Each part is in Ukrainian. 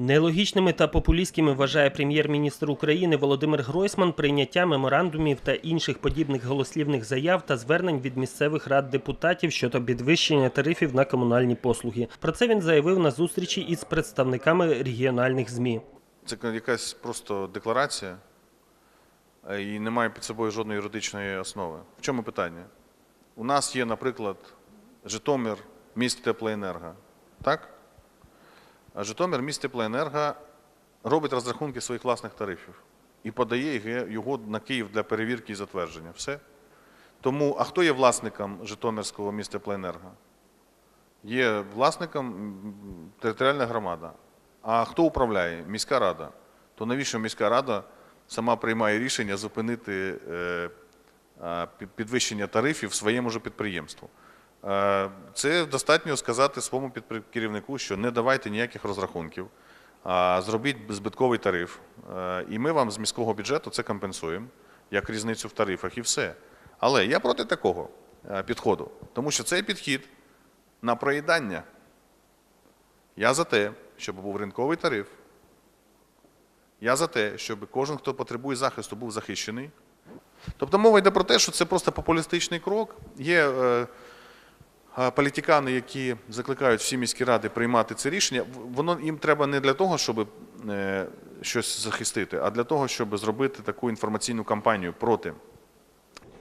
Нелогічними та популістськими вважає прем'єр-міністр України Володимир Гройсман прийняття меморандумів та інших подібних голослівних заяв та звернень від місцевих рад депутатів щодо підвищення тарифів на комунальні послуги. Про це він заявив на зустрічі із представниками регіональних змі. Це якась просто декларація е, і не має під собою жодної юридичної основи. В чому питання? У нас є, наприклад, Житомир міст теплоенерго. Так? Житомир міст теплоенерго робить розрахунки своїх власних тарифів і подає його на Київ для перевірки і затвердження. Все. Тому, а хто є власником Житомирського міста теплоенерго? Є власником територіальна громада. А хто управляє? Міська рада. То навіщо міська рада сама приймає рішення зупинити е, підвищення тарифів своєму ж підприємству? Е, Це достатньо сказати своєму керівнику, що не давайте ніяких розрахунків, зробіть збитковий тариф. Е, І ми вам з міського бюджету це компенсуємо як різницю в тарифах і все. Але я проти такого е, підходу, тому що цей підхід на проїдання. Я за те, щоб був ринковий тариф. Я за те, щоб кожен, хто потребує захисту, був захищений. Тобто мова йде про те, що це просто популістичний крок. Є політикани, які закликають всі міські ради приймати це рішення. Воно їм треба не для того, щоб е, щось захистити, а для того, щоб зробити таку інформаційну кампанію проти.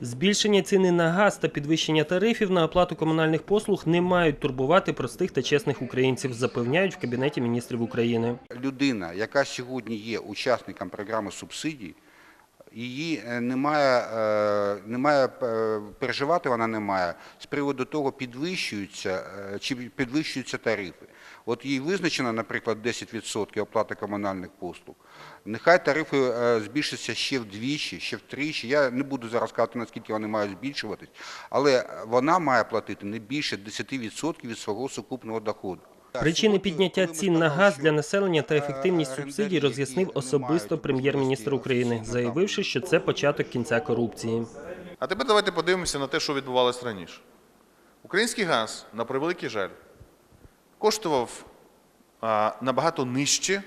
Збільшення ціни на газ та підвищення тарифів на оплату комунальних послуг не мають турбувати простих та чесних українців, запевняють в кабінеті міністрів України. людина, яка сьогодні є учасником програми субсидій, її е, немає, е, немає е, переживати вона не має з приводу того, підвищуються чи підвищуються тарифи. От їй визначено, наприклад, 10% оплати комунальних послуг. Нехай тарифи збільшаться ще вдвічі, ще втричі. Я не буду зараз казати, наскільки вони мають збільшуватись, але вона має платити не більше 10% від свого сукупного доходу. Причини підняття цін на газ для населення та ефективність субсидій роз'яснив особисто прем'єр-міністр України, заявивши, що це початок кінця корупції. А тепер давайте подивимося на те, що відбувалося раніше. Український газ, на превеликий жаль, коштував а, набагато нижче,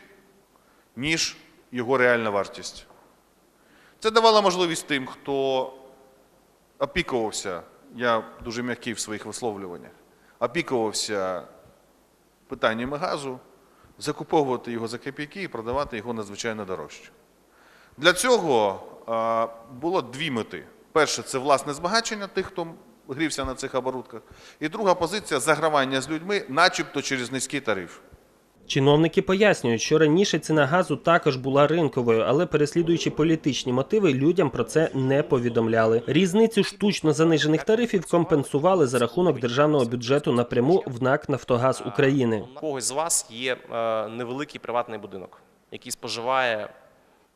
ніж його реальна вартість. Це давало можливість тим, хто опікувався, я дуже м'який в своїх висловлюваннях, опікувався питаннями газу, закуповувати його за копійки і продавати його надзвичайно дорожче. Для цього було дві мети. Перше це власне збагачення тих, хто грівся на цих оборудках. І друга позиція загравання з людьми, начебто через низький тариф. Чиновники пояснюють, що раніше ціна газу також була ринковою, але переслідуючи політичні мотиви, людям про це не повідомляли. Різницю штучно занижених тарифів компенсували за рахунок державного бюджету напряму в НАК Нафтогаз України. У когось з вас є е, невеликий приватний будинок, який споживає,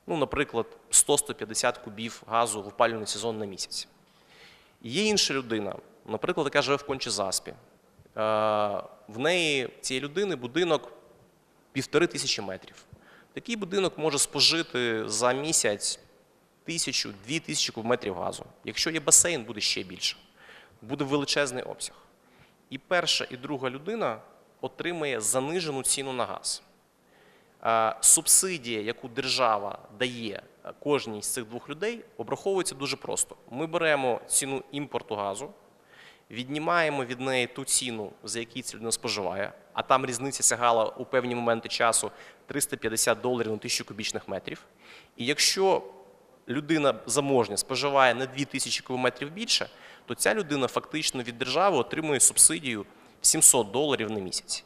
ну, наприклад, 100-150 кубів газу в опалювальний сезон на місяць. Є інша людина, наприклад, яка живе в Кончі-Заспі. Е, В неї цієї людини будинок півтори тисячі метрів. Такий будинок може спожити за місяць тисячу, дві тисячі кубометрів газу. Якщо є басейн, буде ще більше. Буде величезний обсяг. І перша, і друга людина отримає занижену ціну на газ. Субсидія, яку держава дає е, кожній з цих двох людей, обраховується дуже просто. Ми беремо ціну імпорту газу, віднімаємо від неї ту ціну, за якій ця людина споживає, а там різниця сягала у певні моменти часу 350 доларів на тисячу кубічних метрів. І якщо людина заможня споживає на 2000 кубометрів більше, то ця людина фактично від держави отримує субсидію в 700 доларів на місяць.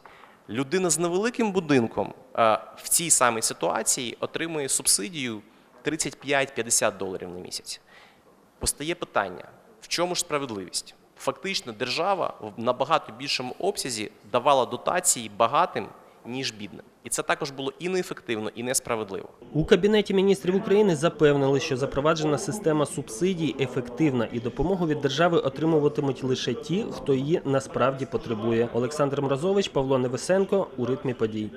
Людина з невеликим будинком е, в цій самій ситуації отримує субсидію 35-50 доларів на місяць. Постає питання: в чому ж справедливість? Фактично, держава в набагато більшому обсязі давала дотації багатим, ніж бідним. І це також було і неефективно, і несправедливо. У кабінеті міністрів України запевнили, що запроваджена система субсидій ефективна і допомогу від держави отримуватимуть лише ті, хто її насправді потребує. Олександр Мразович, Павло Невесенко у ритмі подій.